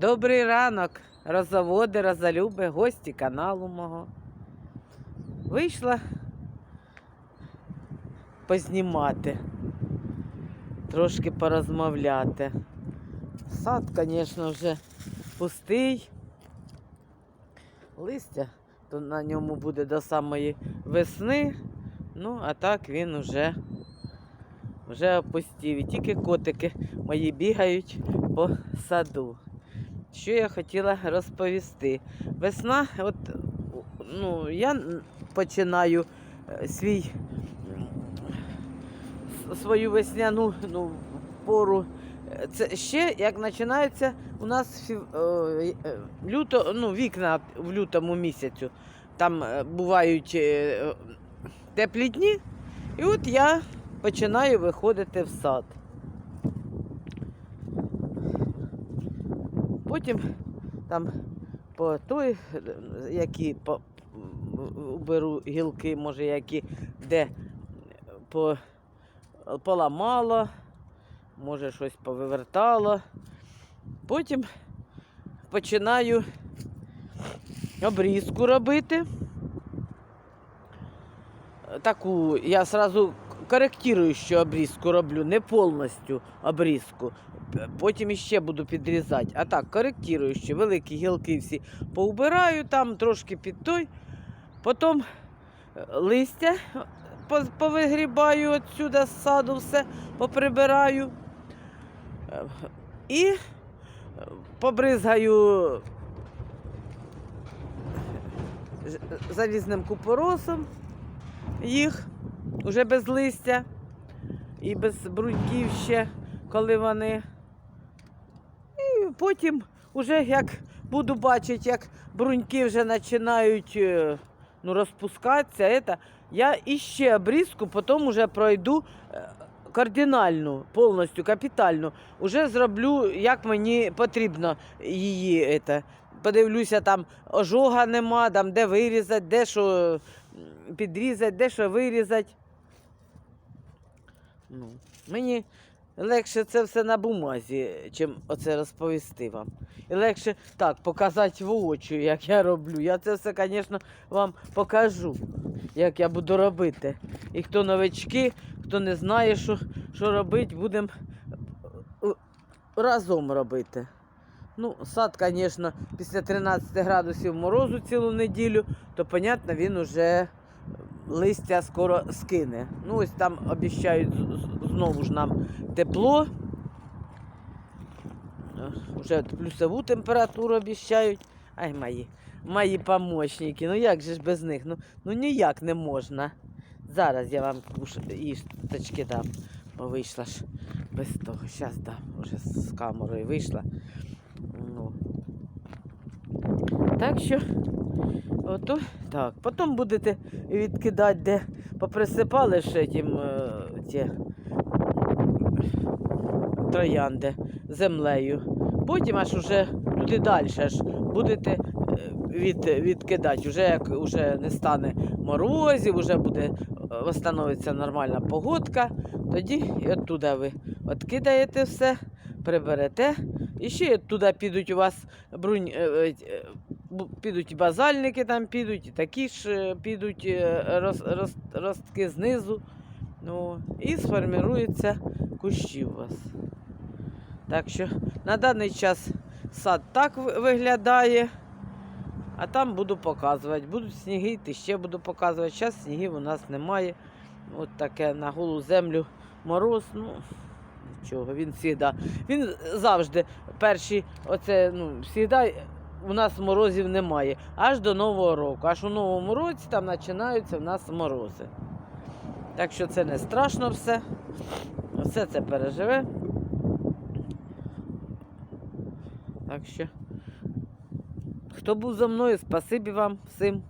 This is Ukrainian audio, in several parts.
Добрий ранок, розоводи, розолюби, гості каналу мого. Вийшла познімати, трошки порозмовляти. Сад, звісно, вже пустий. Листя то на ньому буде до самої весни. Ну, а так він уже, вже опустів. І тільки котики мої бігають по саду. Що я хотіла розповісти? Весна, от ну, я починаю е, свій свою весняну ну, пору. Це ще як починається у нас е, е, люто, ну, вікна в лютому місяцю. Там бувають теплі дні, і от я починаю виходити в сад. Потім там по той, які по, беру гілки, може, які де по, поламало, може щось повивертало. Потім починаю обрізку робити. Таку я сразу коректируючу обрізку роблю, не повністю обрізку. Потім іще буду підрізати. А так, коректируючи, великі гілки всі поубираю там, трошки під той. Потім е, листя повигрібаю отсюди з саду, все поприбираю. Е, І е, побризгаю залізним купоросом їх уже без листя і без бруньків ще, коли вони. Потім, уже як буду бачити, як бруньки вже починають е, ну, розпускатися, это, я іще обрізку, потім вже пройду е, кардинальну, повністю капітальну. Уже зроблю, як мені потрібно її. Это. Подивлюся, там ожога нема, там де вирізати, де що підрізати, де що вирізати. Ну, мені легше це все на бумазі, чим оце розповісти вам. І легше так показати воочию, як я роблю. Я це все, звісно, вам покажу, як я буду робити. І хто новички, хто не знає, що, що робити, будемо разом робити. Ну, сад, звісно, після 13 градусів морозу цілу неділю, то, понятно, він уже листя скоро скине. Ну, ось там з- знову ж нам тепло. Е, Уже плюсову температуру обіцяють. Ай, мої, мої помощники. Ну як же ж без них? Ну, ну ніяк не можна. Зараз я вам куш... дам. Вийшла ж без того. Зараз дам. Уже з камерою вийшла. Так що, ото так. Потім будете відкидати, де поприсипали ще тим е, ті троянди землею. Потім аж уже туди далі аж будете е, від, відкидати. Уже як уже не стане морозів, вже буде е, встановиться нормальна погодка, тоді і оттуда ви відкидаєте все, приберете. І ще туди підуть у вас брунь, е, бу- підуть базальники там підуть, і такі ж е, підуть роз, роз, ростки знизу. Ну, і сформіруються кущі у вас. Так що на даний час сад так виглядає, а там буду показувати. Будуть сніги, йти, ще буду показувати. Зараз снігів у нас немає. От таке на голу землю мороз. Ну, нічого, він завжди. Він завжди перші, оце, ну, завжди у нас морозів немає. Аж до Нового року. Аж у Новому році там починаються в нас морози. Так що це не страшно все. Все це переживе. Так що, хто був за мною, спасибі вам всім.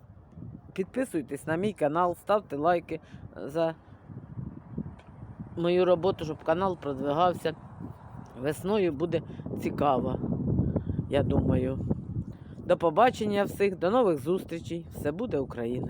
Підписуйтесь на мій канал, ставте лайки за мою роботу, щоб канал продвигався. Весною буде цікаво, я думаю. До побачення всіх, до нових зустрічей. Все буде Україна!